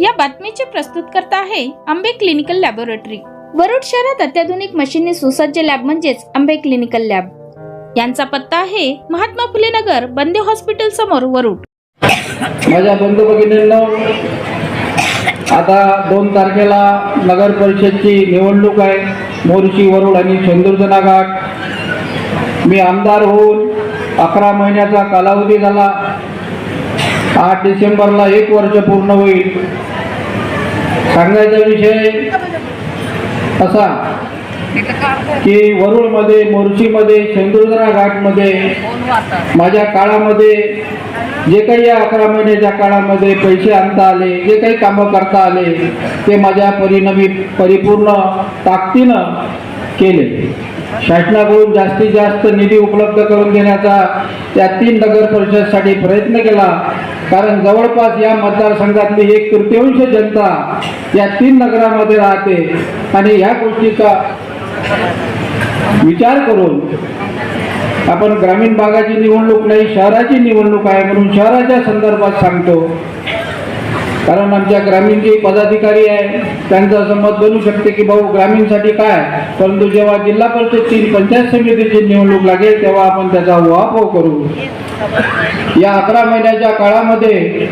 या बातमीचे प्रस्तुत करता आहे आंबे क्लिनिकल लॅबोरेटरी. वरुड शहरात अत्याधुनिक मशीनने सुसज्ज लॅब म्हणजेच आंबे क्लिनिकल लॅब. यांचा पत्ता आहे महात्मा फुले नगर बंदे हॉस्पिटल समोर वरुड. माझ्या बंधू भगिनींना आता दोन तारखेला नगर परिषदची निवडणूक आहे. मोर्शी वरुड आणि चंदुर्जना घाट. मी आमदार होऊन अकरा महिन्याचा कालावधी झाला. आठ डिसेंबरला एक वर्ष पूर्ण होईल. सांगायचा विषय असा की वरुळमध्ये मोर्शीमध्ये सिंधुदुर्ग घाटमध्ये माझ्या काळामध्ये जे काही या अकरा महिन्याच्या काळामध्ये पैसे आणता आले जे काही कामं करता आले ते माझ्या परिणवी परिपूर्ण ताकदीनं केले. शासनाकडून जास्तीत जास्त निधी उपलब्ध करून देण्याचा त्या तीन नगर परिषदसाठी प्रयत्न केला. कारण जवळपास या मतदारसंघातली एक तृतीयांश जनता या तीन नगरामध्ये राहते. आणि ह्या गोष्टीचा विचार करून आपण ग्रामीण भागाची निवडणूक नाही शहराची निवडणूक आहे म्हणून शहराच्या संदर्भात सांगतो. कारण आमच्या ग्रामीण जे पदाधिकारी आहे त्यांचं असं मत बनू शकते की भाऊ ग्रामीणसाठी काय? परंतु जेव्हा जिल्हा परिषदची पंचायत समितीची निवडणूक लागेल तेव्हा आपण त्याचा उहापोह करू. या अकरा महिन्याच्या काळामध्ये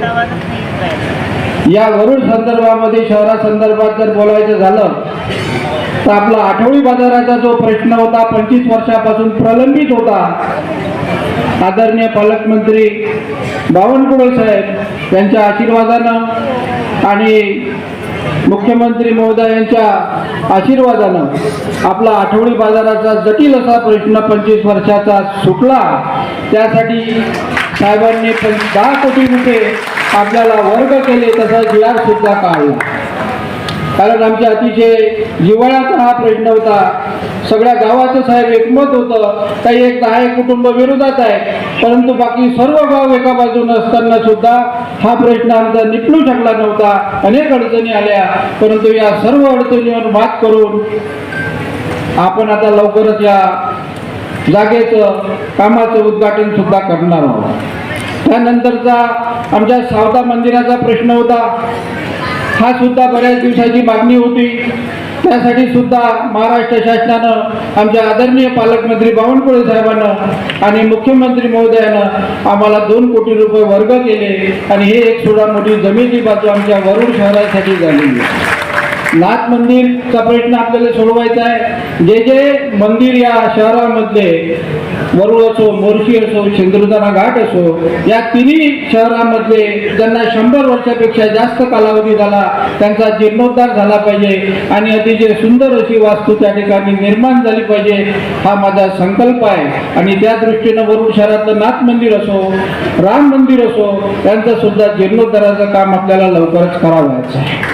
या वरुण संदर्भामध्ये शहरा संदर्भात जर बोलायचं झालं तर आपला आठवडी बाजाराचा जो प्रश्न होता पंचवीस वर्षापासून प्रलंबित होता. आदरणीय पालकमंत्री बावनकुळे साहेब यांच्या आशीर्वादानं आणि मुख्यमंत्री महोदय यांच्या आशीर्वादानं आपला आठवडी बाजाराचा जटिल असा प्रश्न पंचवीस वर्षाचा सुटला. त्यासाठी साहेबांनी पण दहा कोटी रुपये आपल्याला वर्ग केले तसा जी सुद्धा काढला कारण आमच्या अतिशय जिव्हाळ्याचा हा प्रश्न होता. सगळ्या गावाचं साहेब एकमत होतं. काही एक दहा एक कुटुंब विरोधात आहे. परंतु बाकी सर्व गाव एका बाजूने असताना सुद्धा हा प्रश्न आमचा निपटू शकला नव्हता. अनेक अडचणी आल्या. परंतु या सर्व अडचणीवर मात करून आपण आता लवकरच या जागेचं कामाचं उद्घाटन सुद्धा करणार आहोत. त्यानंतरचा आमच्या सावता मंदिराचा प्रश्न होता. हा सुद्धा बऱ्याच दिवसाची मागणी होती. त्यासाठी सुद्धा महाराष्ट्र शासनानं आमच्या आदरणीय पालकमंत्री बावनकुळे साहेबांना आणि मुख्यमंत्री महोदयानं आम्हाला दोन कोटी रुपये वर्ग केले आणि हे एक सुडा मोठी जमिनी बाजू आमच्या वरुड शहरासाठी झालेली आहे. नाथ मंदिरचा प्रश्न आपल्याला सोडवायचा आहे. जे जे मंदिर या शहरामध्ये वरुळ असो मोर्शी असो सिंधुदुर्गाना घाट असो या तिन्ही शहरामध्ये ज्यांना शंभर वर्षापेक्षा जास्त कालावधी झाला त्यांचा जीर्णोद्धार झाला पाहिजे आणि अतिशय सुंदर अशी वास्तू त्या ठिकाणी निर्माण झाली पाहिजे हा माझा संकल्प आहे. आणि त्या दृष्टीनं वरुळ शहरातलं नाथ मंदिर असो राम मंदिर असो त्यांचं सुद्धा जीर्णोद्धाराचं काम आपल्याला लवकरच करावं आहे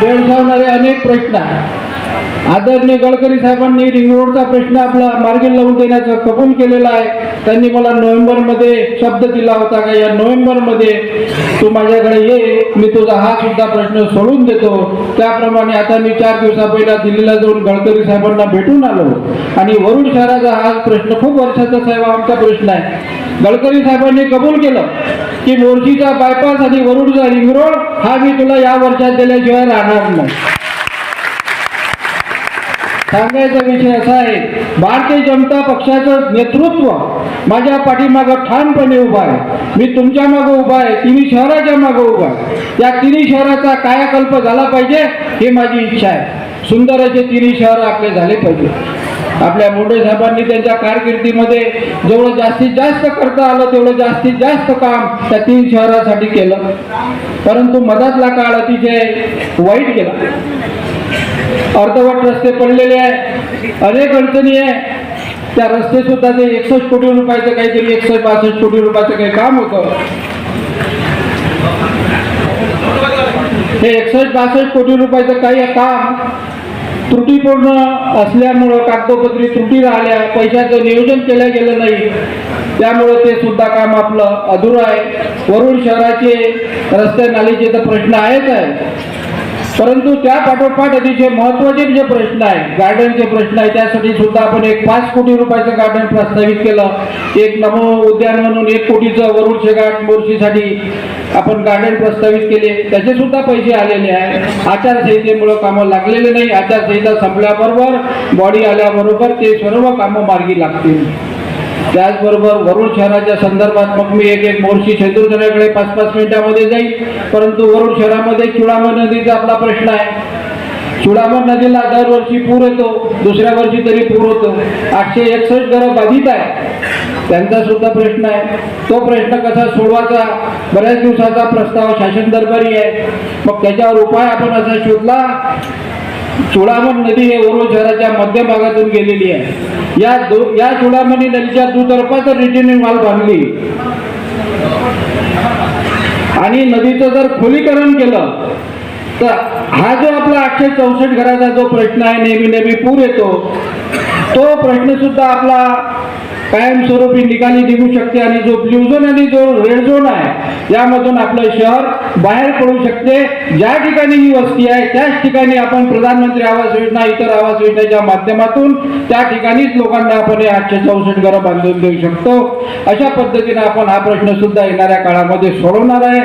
भेडसावणारे अनेक प्रश्न आदरणीय गडकरी साहेबांनी रिंग रोडचा प्रश्न आपला मार्गी लावून देण्याचं कबूल केलेलं आहे. त्यांनी मला नोव्हेंबरमध्ये शब्द दिला होता का? या नोव्हेंबरमध्ये तू माझ्याकडे ये मी तुझा हा सुद्धा प्रश्न सोडून देतो. त्याप्रमाणे आता मी चार दिवसा पहिला दिल्लीला जाऊन गडकरी साहेबांना भेटून आलो. आणि वरुण शहराचा हा प्रश्न खूप वर्षाचा साहेब आमचा प्रश्न आहे. गडकरी साहेबांनी कबूल केलं की मोर्शीचा बायपास आणि वरुडचा रिंग रोड हा मी तुला या वर्षात दिल्याशिवाय राहणार नाही. सांगायचा विषय असा आहे भारतीय जनता पक्षाचं नेतृत्व माझ्या पाठीमागं ठामपणे उभा आहे. मी तुमच्या मागं उभा आहे तिन्ही शहराच्या मागं उभा आहे. या तिन्ही शहराचा कायाकल्प झाला पाहिजे ही माझी इच्छा आहे. सुंदर असे तिन्ही शहर आपले झाले पाहिजे. आपल्या मोठे साहेबांनी त्यांच्या कारकिर्दीमध्ये जेवढं जास्तीत जास्त करता आलं तेवढं जास्तीत जास्त काम त्या तीन शहरासाठी केलं. परंतु मधातला काळ अतिशय वाईट गेला. अर्धवट रस्ते पडलेले आहे अनेक अडचणी आहे. त्या रस्ते सुद्धा ते एकसष्ट कोटी रुपयाचं काहीतरी एकसष्ट बासष्ट कोटी रुपयाचं काही काम होतं. हे एकसष्ट बासष्ट कोटी रुपयाचं काही काम त्रुटीपूर्ण असल्यामुळं कागदोपत्री त्रुटी राहिल्या पैशाचं नियोजन केलं गेलं नाही त्यामुळं ते सुद्धा काम आपलं अधुरं आहे. वरुड शहराचे रस्ते नालीचे तर प्रश्न आहेच आहे. परंतु त्या पाठोपाठ अतिशय महत्त्वाचे जे प्रश्न आहे गार्डनचे प्रश्न आहे त्यासाठी सुद्धा आपण एक पाच कोटी रुपयाचं गार्डन प्रस्तावित केलं. एक नमो उद्यान म्हणून एक कोटीचं वरुडचे गाठ मोर्शीसाठी आपण गार्डन प्रस्तावित केले. त्याचे सुद्धा पैसे आलेले आहे आचारसंहितेमुळं कामं लागलेले नाही. आचारसंहिता संपल्याबरोबर बॉडी आल्याबरोबर ते सर्व कामं मार्गी लागतील. त्याचबरोबर वरुड शहराच्या संदर्भात मग मी एक एक मोर्शी चंद्रजनाकडे पाच पाच मिनिटामध्ये जाईल परंतु वरुड शहरामध्ये चुडामण नदीचा आपला प्रश्न आहे. चुडामण नदीला दरवर्षी पूर येतो दुसऱ्या वर्षी तरी पूर होतो. आठशे एकसष्ट घरं बाधित आहे त्यांचा सुद्धा प्रश्न आहे. तो प्रश्न कसा सोडवायचा? बऱ्याच दिवसाचा प्रस्ताव शासन दरबारी आहे. मग त्याच्यावर उपाय आपण असा शोधला चुडामण नदी हे वरुड शहराच्या मध्य भागातून गेलेली आहे. या दो या चुडामणी नदीच्या दुतर्फा जर रिटेनिंग वाल बांधली. आणि नदीचं जर खोलीकरण केलं तर हा जो आपला आठशे चौसष्ट घराचा जो प्रश्न आहे नेहमी नेहमी पूर येतो. तो प्रश्न सुद्धा आपला कायमस्वरूपी निकाली निघू शकते आणि जो ब्ल्यू झोन आणि जो रेड झोन आहे यामधून आपलं शहर बाहेर पडू शकते. ज्या ठिकाणी ही वस्ती आहे त्याच ठिकाणी आपण प्रधानमंत्री आवास योजना इतर आवास योजनेच्या माध्यमातून त्या ठिकाणीच लोकांना आपण हे आठशे चौसष्ट घरं बांधून देऊ शकतो. अशा पद्धतीने आपण हा प्रश्न सुद्धा येणाऱ्या काळामध्ये सोडवणार आहे.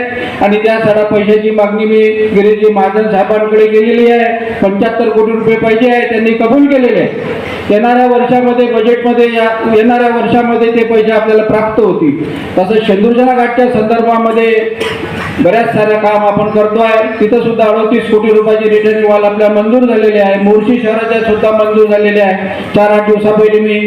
आणि त्यासाठी पैशाची मागणी मी गिरीजी महाजन साहेबांकडे केलेली आहे. पंच्याहत्तर कोटी रुपये पाहिजे आहे त्यांनी कबूल केलेले. आहे येणाऱ्या वर्षामध्ये बजेटमध्ये या येणाऱ्या वर्षामध्ये ते पैसे आपल्याला प्राप्त होतील. तसंच शेंदुर्जना घाटच्या संदर्भामध्ये बऱ्याच साऱ्या काम आपण करतोय तिथं सुद्धा अडतीस कोटी रुपयाची रिटर्निंग वॉल आपल्या मंजूर झालेली आहे. मोर्शी शहराच्या सुद्धा मंजूर झालेली आहे. चार आठ दिवसापहिले मी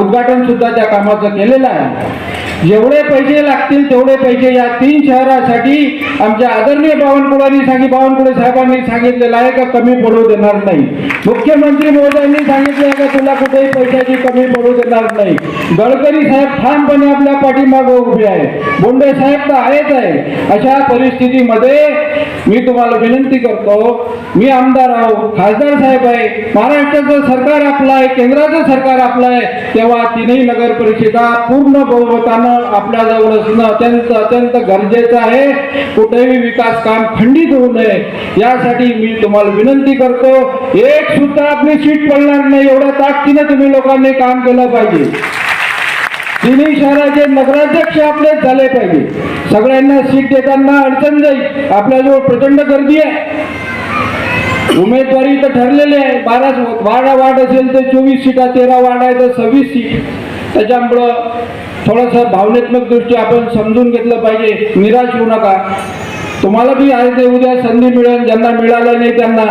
उद्घाटन सुद्धा त्या कामाचं केलेलं आहे. जेवढे पैसे लागतील तेवढे पैसे या तीन शहरासाठी आमच्या आदरणीय बावनकुळांनी सांगितले बावनकुळे साहेबांनी सांगितलेलं आहे का कमी पडू देणार नाही? मुख्यमंत्री महोदयांनी सांगितले आहे का तुला कुठेही पैशाची कमी पडू देणार नाही? गडकरी साहेब ठामपणे आपल्या पाठीमागे उभे आहे बोंडे साहेब तर आहेच आहे. अशा परिस्थितीमध्ये मी तुम्हाला विनंती करतो मी आमदार आहो खासदार साहेब आहे महाराष्ट्राचं सरकार आपलं आहे केंद्राचं सरकार आपलं आहे तेव्हा तीनही नगर परिषदा पूर्ण बहुमतानं आपल्याजवळ असणं अत्यंत अत्यंत गरजेचं आहे. कुठेही विकास काम खंडित होऊ नये. यासाठी मी तुम्हाला विनंती करतो एक सुद्धा आपली सीट पडणार नाही एवढ्या ताकदीनं तुम्ही लोकांनी काम केलं पाहिजे. तिन्ही शहराचे नगराध्यक्ष आपले झाले पाहिजे. सगळ्यांना सीट देताना अडचण जाईल. आपल्याजवळ प्रचंड गर्दी आहे. उमेदवारी तर ठरलेले आहे. बारा बारा वार्ड असेल तर चोवीस सीटा तेरा वार्ड आहे तर सव्वीस सीट. त्याच्यामुळं थोडंसं भावनात्मक दृष्टी आपण समजून घेतलं पाहिजे. निराश होऊ नका. तुम्हाला बी आज ते उद्या संधी मिळेल ज्यांना मिळालं नाही त्यांना.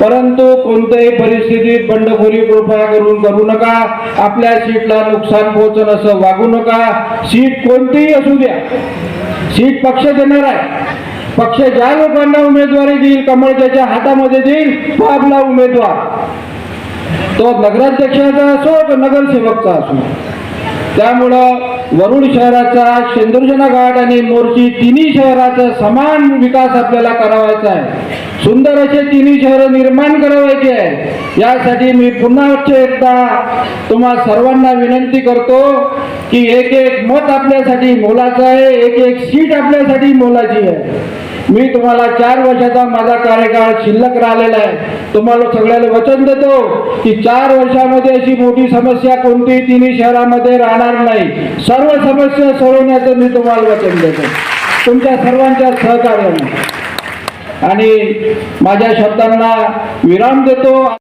परंतु कोणत्याही परिस्थितीत बंडखोरी कृपया करून करू नका. आपल्या सीटला नुकसान पोहोचन असं वागू नका. सीट कोणतीही असू द्या. सीट पक्ष देणार आहे. पक्ष ज्या लोकांना उमेदवारी देईल कमळ त्याच्या हातामध्ये देईल तो आपला उमेदवार. तो नगराध्यक्षाचा असो का नगरसेवकचा असो. त्यामुळं वरुड शहराचा शेंदुर्जना घाट आणि मोर्ची तिन्ही शहराचा समान विकास आपल्याला करावायचा आहे. सुंदर असे तिन्ही शहर निर्माण करावायचे आहे यासाठी मी पुन्हा एकदा तुम्हा सर्वांना विनंती करतो की एक एक मत आपल्यासाठी मोलाचं आहे एक एक सीट आपल्यासाठी मोलाची आहे. मी तुम्हाला चार वर्षाचा माझा कार्यकाळ शिल्लक राहिलेला आहे. तुम्हाला सगळ्याला वचन देतो की चार वर्षामध्ये अशी मोठी समस्या कोणतीही तिन्ही शहरामध्ये राहणार नाही. सर्व समस्या सोडवण्याचं मी तुम्हाला वचन देतो. तुमच्या सर्वांच्या सहकार्याने. आणि माझ्या शब्दांना विराम देतो.